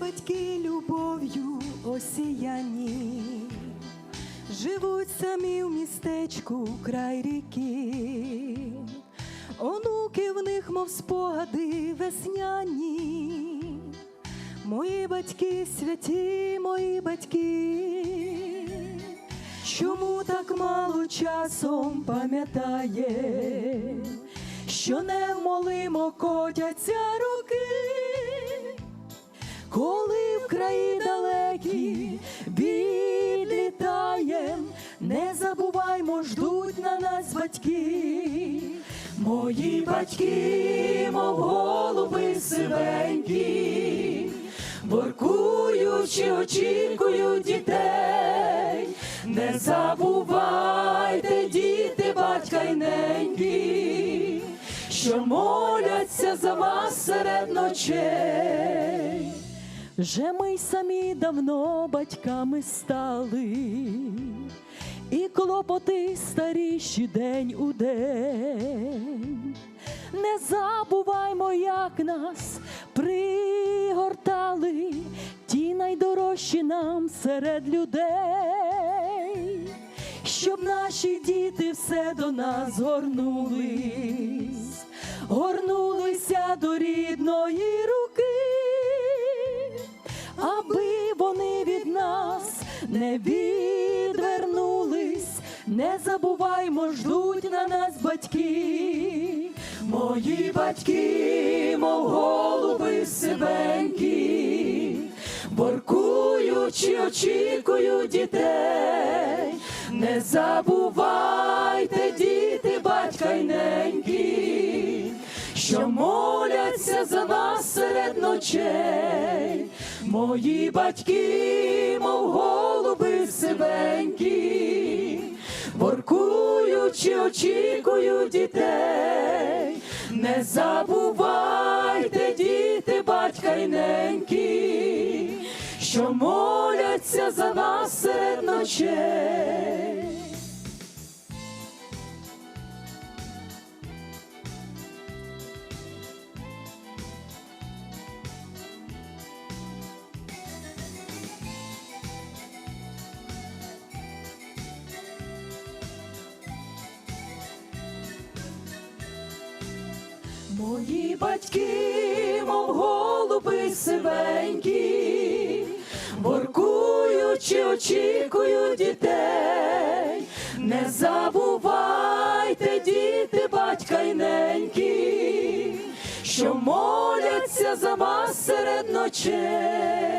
батьки любов'ю осіяні, живуть самі в містечку край ріки, онуки в них, мов спогади весняні, мої батьки святі, мої батьки, чому так мало часом пам'ятає, що невмолимо котяться руки коли в краї далекі відлітаєм, не забуваймо, ждуть на нас батьки. Мої батьки, мов голуби сивенькі, воркуючи, очікують дітей. Не забувайте, діти, батька й неньки, що моляться за вас серед ночей. Вже ми й самі давно батьками стали, і клопоти старіші день у день. Не забуваймо, як нас пригортали ті найдорожчі нам серед людей, щоб наші діти все до нас горнулись, горнулися до рідної не відвернулись, не забуваймо, ждуть на нас батьки, мої батьки, мов голуби сивенькі, боркуючи, очікують дітей, не забувайте, діти, батька й неньки, що моляться за нас серед ночей. Мої батьки, мов голуби сивенькі, воркуючи, очікую дітей. Не забувайте, діти, батька й неньки, що моляться за нас серед ночей. Мої батьки, мов голуби сивенькі, воркуючи, очікую дітей. Не забувайте, діти, батька й неньки, що моляться за вас серед ночей.